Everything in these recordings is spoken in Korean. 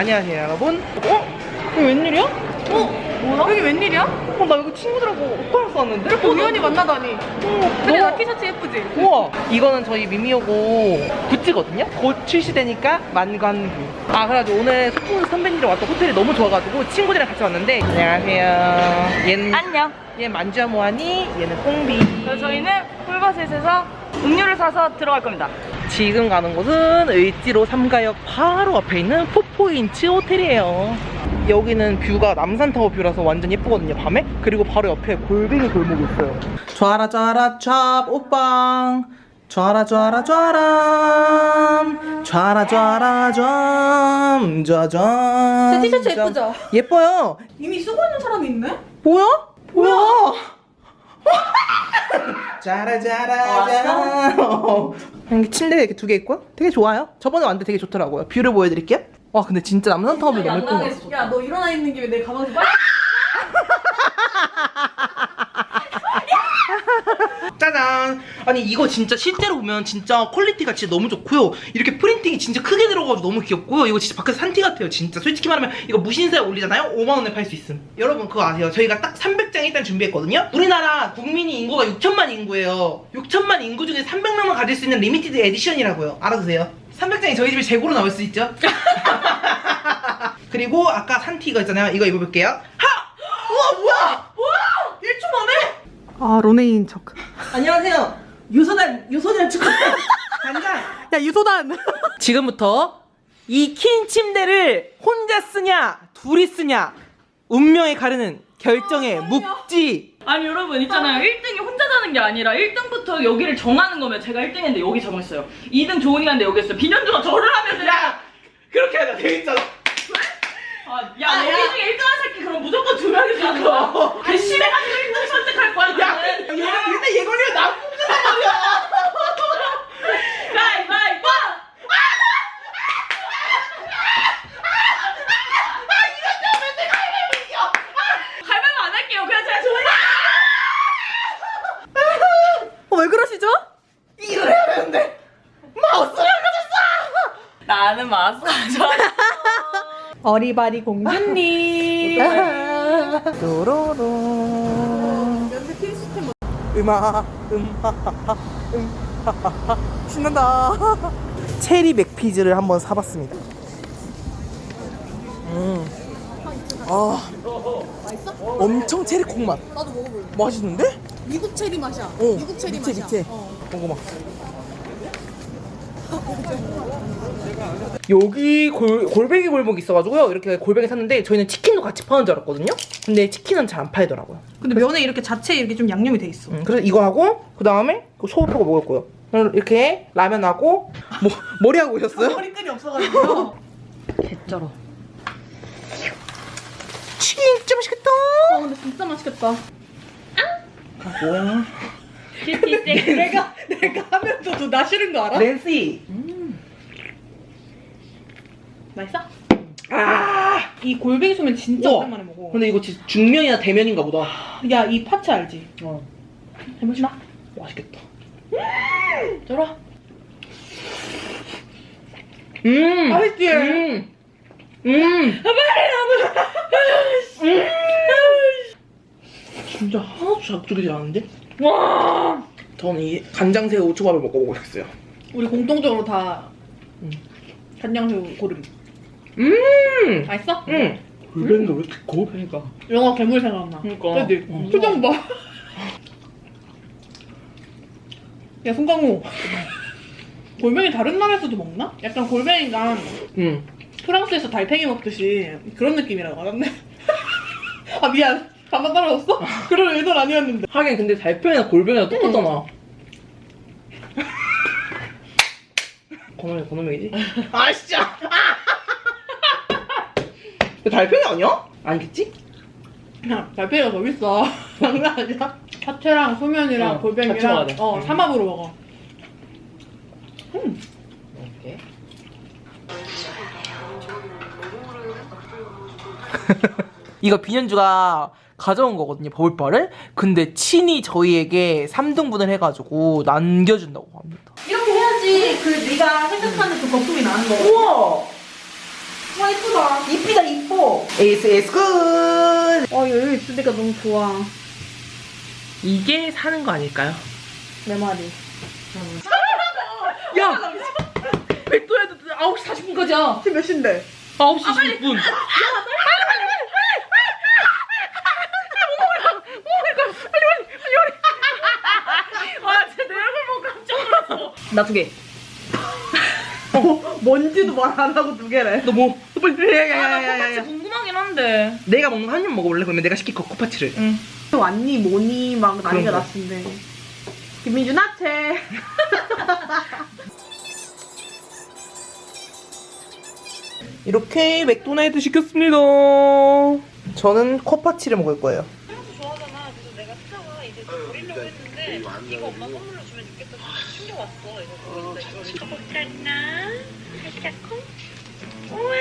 안녕하세요 여러분 어? 이게 웬일이야? 어? 뭐야? 여기 웬일이야? 어, 나 여기 친구들하고 오빠랑 싸웠는데? 이렇게 우연히 만나다니. 어, 근데 너- 나 티셔츠 예쁘지? 우와 이거는 저희 미미오고 굿즈거든요 곧 출시되니까 만관부 아 그래가지고 오늘 소풍 선배님들 왔던 호텔이 너무 좋아가지고 친구들이랑 같이 왔는데 안녕하세요 얘는 안녕. 얘는 만주야 모하니 얘는 꽁비 그래서 저희는 꿀버섯에서 음료를 사서 들어갈 겁니다. 지금 가는 곳은 을지로 3가역 바로 앞에 있는 포포인치 호텔이에요. 여기는 뷰가 남산타워 뷰라서 완전 예쁘거든요 밤에? 그리고 바로 옆에 골뱅이 골목이 있어요. 좌라 좌라 찹 오빵. 좌라 좌라 좌람. 좌라 좌라 점 좌점 제 티셔츠 예쁘죠? 예뻐요. 이미 쓰고 있는 사람이 있네? 뭐야? 뭐야? 짜라 짜라 짜라 여기 침대 이렇게 두 개 있고요 되게 좋아요. 저번에 왔는데 되게 좋더라고요. 뷰를 보여드릴게요. 와 근데 진짜 남산타워도 너무 예쁜 것 같아. 야, 너 일어나 있는 김에 내 가방 좀 빨리. 짜잔. 아니 이거 진짜 실제로 보면 진짜 퀄리티가 진짜 너무 좋고요. 이렇게 프린팅이 진짜 크게 들어가지고 너무 귀엽고요. 이거 진짜 밖에서 산티 같아요 진짜. 솔직히 말하면 이거 무신사에 올리잖아요? 5만원에 팔 수 있음. 여러분 그거 아세요? 저희가 딱 300장 일단 준비했거든요? 우리나라 국민이 인구가 6천만 인구예요. 6천만 인구 중에 300명만 가질 수 있는 리미티드 에디션이라고요. 알아두세요. 300장이 저희 집에 재고로 나올 수 있죠? 그리고 아까 산티 이거 있잖아요. 이거 입어볼게요. 하! 우와 뭐야? 뭐야 1초 만에? 아 로네인 척. 안녕하세요. 유소단 유소단 축구 간장. 야 유소단. 지금부터 이킨 침대를 혼자 쓰냐 둘이 쓰냐 운명에 가르는 결정의 묵지. 아니 여러분 있잖아요 1등이 혼자 자는 게 아니라 1등부터 여기를 정하는 거면 제가 1등인데 여기 정했어요 2등 조은이한데 여기 있어요 비년주가 저를 하면 야 그렇게 하자 재밌잖아. 아, 야 여기 중에 1등 한 새끼 그럼 무조건 두 명이서 그거 괘씸해가지고 1등 선택할 거야 야얘나 뽑는단 말이야. 가위바위보 가위바위보 안 할게요. 그냥 제가 조은이 어, 왜 그러시죠? 이걸 해야 되는데. 마우스를 가졌어. 나는 마사지 어리바리 공주님. 도로로. 음악 음하하하 음하하하 신난다. 체리 맥피즈를 한번 사봤습니다. 음. 아. 맛있어? 엄청 체리 콩맛. 나도 먹어볼래. 맛있는데? 미국 체리 맛이야. 어. 미국 체리 밑에 맛이야. 밑에. 어. 먹어봐. 여기 골, 골뱅이 골목이 있어가지고요. 이렇게 골뱅이 샀는데 저희는 치킨도 같이 파는 줄 알았거든요. 근데 치킨은 잘 안 팔더라고요. 근데 면에 이렇게 자체 이렇게 좀 양념이 돼 있어. 음, 그래서 이거 하고 그 다음에 소고기하고 먹을 거예요. 그럼 이렇게 라면하고 뭐, 머리하고 오셨어요? 머리끈이 없어가지고. 개쩔어 진짜 맛있겠다. 아 근데 진짜 맛있겠다. 아, 뭐야? 내가 내가 하면서도 나 싫은 거 알아? 낸시. 맛있어? 아. 이 골뱅이 소면 진짜 우와. 오랜만에 먹어. 근데 이거 진짜 중면이나 대면인가 보다. 야 이 파채 알지? 어. 해보시나? 맛있겠다. 쩔어. 음. 맛있지? 음. 음. 진짜 하나도 자극적이지 않은데? 와 저는 이 간장새우 초밥을 먹어보고 싶어요. 우리 공통적으로 다 음. 간장새우 고르기. 음. 맛있어? 응. 골뱅이가 왜 이렇게 고? 그러니까 영화 괴물 생각나. 그러니까. 그지? 음. 표정 봐. 야 송강호. 골뱅이 다른 나라에서도 먹나? 약간 골뱅이가 응. 프랑스에서 달팽이 먹듯이 그런 느낌이라고 하던데. 아 미안. 반만 따라왔어? 그럴 의도는 아니었는데. 하긴 근데 달팽이나 골뱅이랑 똑같잖아. 건호명 건호명이지? 아 진짜. 달팽이 아니야? 아니겠지? 야, 달팽이가 더 비싸. 장난 아니야? 파채랑 소면이랑 어, 같이 골뱅이랑 먹어야 돼. 어 음. 삼합으로 먹어. 이렇게 이거 비년주가 가져온 거거든요 버블바를 근데 친히 저희에게 3등분을 해가지고 남겨준다고 합니다 이렇게 해야지 그 네가 생각하는 그 거품이 나는 거. 우와 와 이쁘다. 이쁘다 이뻐. 에이스 굿. 와 여기 있으니까 너무 좋아. 이게 사는 거 아닐까요? 내 말이. 야! 백도에도 9시 40분까지야. 지금 몇 시인데? 9시 20분. 아 진짜 내 얼굴 보고 깜짝 놀랐어. 나 두 개. 뭔지도 말 안 하고 두 개래. 너 뭐? 너 빨리 해. 야, 야, 아, 야, 나 야, 야, 야. 궁금하긴 한데. 내가 먹는 거 한 입 먹어볼래? 그러면 내가 시킬 거 코파치를. 응. 왔니 뭐니 막 난리가 그런 거. 났는데. 김민주 나체. 이렇게 맥도날드 시켰습니다. 저는 코파치를 먹을 거예요. 좋아하잖아. 그래서 내가 스타가 이제 버리려고 했는데 이거 엄마 선물로 주면 좋겠다 왔어. 이거 그래서 이거 먹었나? 살짝쿵. 우와.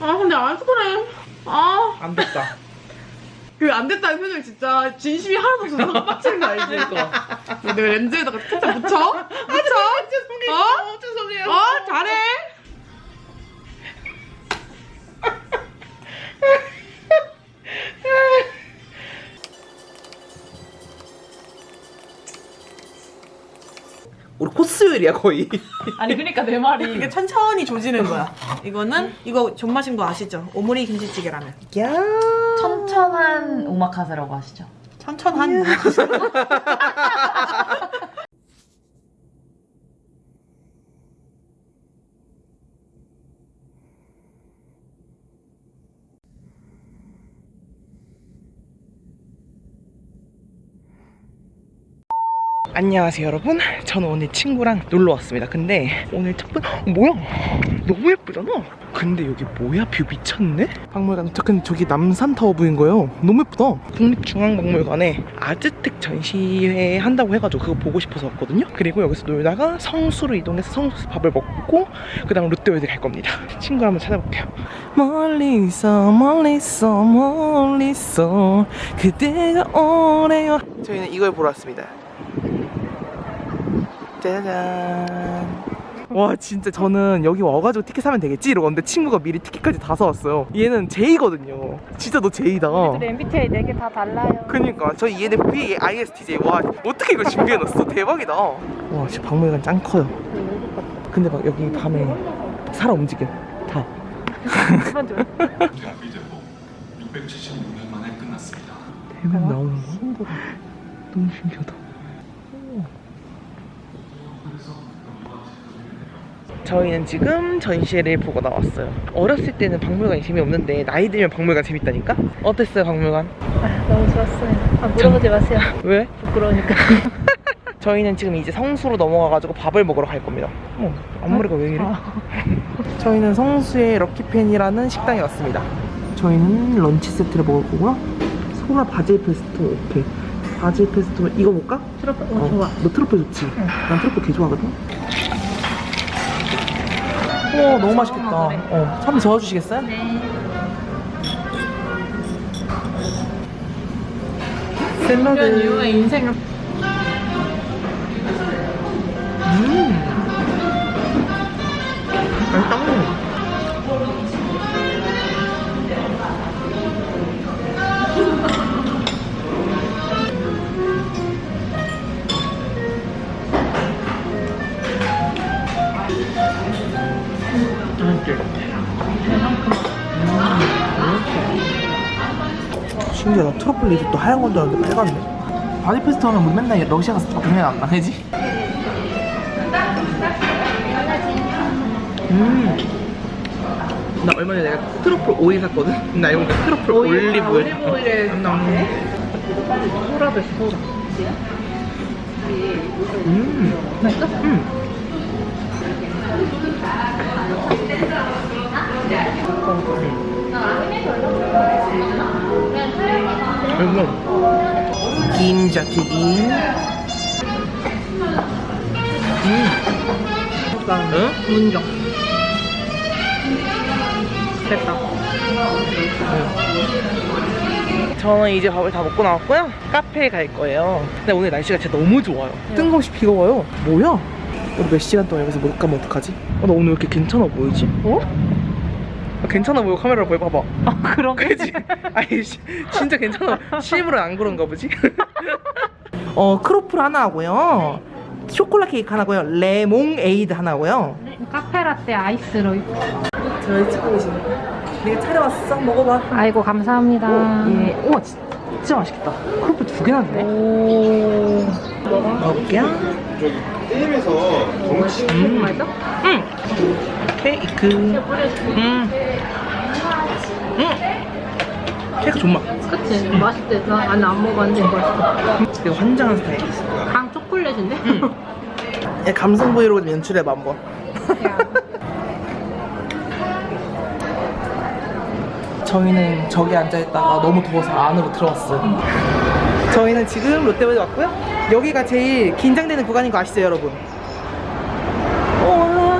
아 근데 아이스크림. 아. 안 됐다. 그 안 됐다 는 표정 진짜 진심이 하나도 없어서 빡치는 거 알지? 그러니까. 내가 렌즈에다가 살짝 묻혀? 묻혀? 죄송해요. 어? 죄송해요. 어? 잘해? 우리 코스 요리야 거의. 아니 그러니까 내 말이. 이게 천천히 조지는 거야. 이거는 이거 존맛인 거 아시죠? 오므리 김치찌개 라면. 야. 천천한 오마카세라고 하시죠. 천천한 안녕하세요 여러분. 저는 오늘 친구랑 놀러 왔습니다. 근데 오늘 첫 번... 어, 뭐야? 너무 예쁘잖아. 근데 여기 뭐야? 뷰 미쳤네? 박물관 저 근데 저기 남산타워 뷰인 거예요. 너무 예쁘다. 국립중앙박물관에 아즈텍 전시회 한다고 해가지고 그거 보고 싶어서 왔거든요. 그리고 여기서 놀다가 성수로 이동해서 성수에서 밥을 먹고 그 다음 롯데월드 갈 겁니다. 친구 한번 찾아볼게요. 멀리서 멀리서 멀리서 그대가 오래요. 저희는 이걸 보러 왔습니다 짜잔. 와 진짜 저는 여기 와가지고 티켓 사면 되겠지? 이러고 왔는데 친구가 미리 티켓까지 다 사왔어요. 얘는 제이거든요. 진짜 너 제이다 MBTI 4개 다 달라요. 그니까. 저 ENFP, ISTJ 와 어떻게 이걸 준비해놨어? 대박이다. 와 진짜 박물관 짱 커요. 근데 막 여기 밤에 살아 움직여. 다. 대학교 이제 뭐 676년 만에 끝났습니다. 대박 나오는 거. 너무 신기하다 저희는 지금 전시회를 보고 나왔어요 어렸을 때는 박물관이 재미없는데 나이 들면 박물관 재밌다니까? 어땠어요 박물관? 너무 좋았어요. 아, 물어보지 마세요. 왜? 부끄러우니까. 저희는 지금 이제 성수로 넘어가가지고 밥을 먹으러 갈 겁니다. 어, 앞머리가 왜 이래? 저희는 성수의 럭키팬이라는 식당에 왔습니다. 저희는 런치 세트를 먹을 거고요. 소라 바질 페스토 오케이. 바질 페스토 이거 먹을까? 트러플, 어, 좋아. 너 트러플 좋지? 난 트러플 개 좋아하거든. 우와 너무 맛있겠다. 어, 한번 저어주시겠어요? 네. 샐러드. 인생을 음. 신기하다. 트러플 리도 또 하얀 건 줄 알았는데 빨갛네. 바디 하면 뭐 맨날 러시아 가서 해야 안 나지? 음. 나 얼마 전에 내가 트러플 오일 샀거든? 나 이거 트러플 올리브 오일. 올리브오일에 소라도 소라. 음. 맛있어? 음. 음. 김자튀김. 음. 응? 문정. 됐다. 저는 이제 밥을 다 먹고 나왔고요. 카페에 갈 거예요. 근데 오늘 날씨가 진짜 너무 좋아요. 뜬금없이 비가 와요. 뭐야? 우리 몇 시간 동안 여기서 못 가면 어떡하지? 어, 나 오늘 왜 이렇게 괜찮아 보이지? 어? 아, 괜찮아 보여 카메라로 보여 봐봐. 아 그러게? 그지? 아니 시- 진짜 괜찮아. 실물은 안 그런가 보지? 어 크로플 하나 하고요. 초콜릿 케이크 하나고요. 레몽 에이드 하나고요. 카페라떼 아이스로 저희 찍고 계시네. 내가 차려왔어. 먹어봐. 아이고 감사합니다. 예. 우와 진짜 맛있겠다. 크로플 두 개나 있네. 오. 먹을게요. 게임에서 정치 음. 맛있어? 응 케이크. 음. 음. 케이크 존맛. 그치 맛있대. 나 아니 안 먹어봤는데 맛있어. 이거 환장한 스타일. 강 초콜릿인데? 야, 감성 브이로그 좀 연출해봐 한번 저희는 저기 앉아있다가 너무 더워서 안으로 들어왔어요. 저희는 지금 롯데월드 왔고요. 여기가 제일 긴장되는 구간인 거 아시죠 여러분? 우와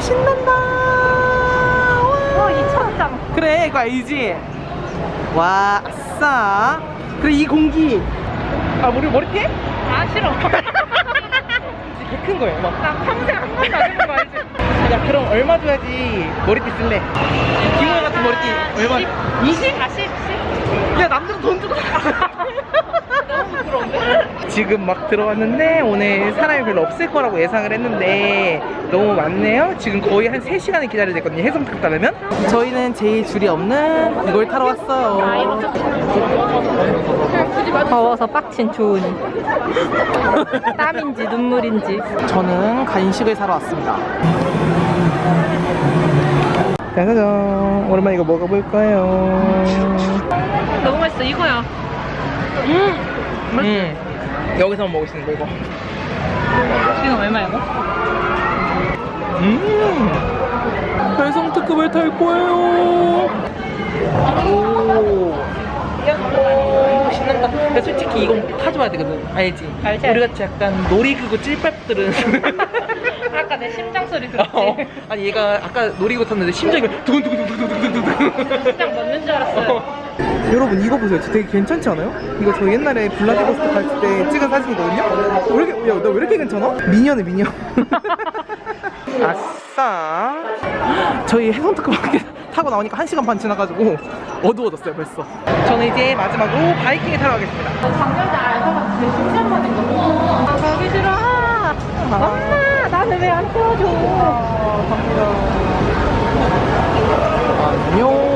신난다 어 2,000장 그래 이거 알지? 와 아싸 그래 이 공기 아 머리 머리띠? 아 싫어 개큰 거예요 막 나 평생 한 번도 안 해본 거 알지? 야 그럼 얼마 줘야지 머리띠 쓸래? 김호영 같은 머리띠 얼마? 20? 40? 10? 야 남들은 돈 주고? 지금 막 들어왔는데 오늘 사람이 별로 없을 거라고 예상을 했는데 너무 많네요. 지금 거의 한 3시간을 기다려야 되거든요. 해성특 가려면. 저희는 제일 줄이 없는 이걸 타러 왔어요. 더워서 빡친 조은이. 땀인지 눈물인지. 저는 간식을 사러 왔습니다. 짜자잔. 오랜만에 이거 먹어볼까요. 너무 맛있어. 이거야. 음 여기서만 먹을 수 있는 거 이거 이거 얼마야 이거? 음 배송 특급을 탈 거예요 오 오, 신난다. 근데 솔직히 이건 타줘야 되거든. 알지? 알지, 우리 같이 약간 놀이기구 찔밥들은. 내 심장 소리 어, 아니 얘가 아까 놀이기구 탔는데 심장이 두근두근두근두근두근. 심장 멎는 줄 알았어요 여러분 이거 보세요. 되게 괜찮지 않아요? 이거 저 옛날에 블라디보스토크 갔을 때 찍은 사진이거든요. 왜 이렇게 야나 왜 이렇게 괜찮아? 미녀네 미녀. 아싸. 저희 해성특급밖에 타고 나오니까 1시간 반 지나가지고 어두워졌어요 벌써. 저는 이제 마지막으로 바이킹을 타러 가겠습니다. 작년에 알다가 제 심장 맞은 거. 아 가기 싫어. 엄마 나는 왜 안 태워줘? 안녕.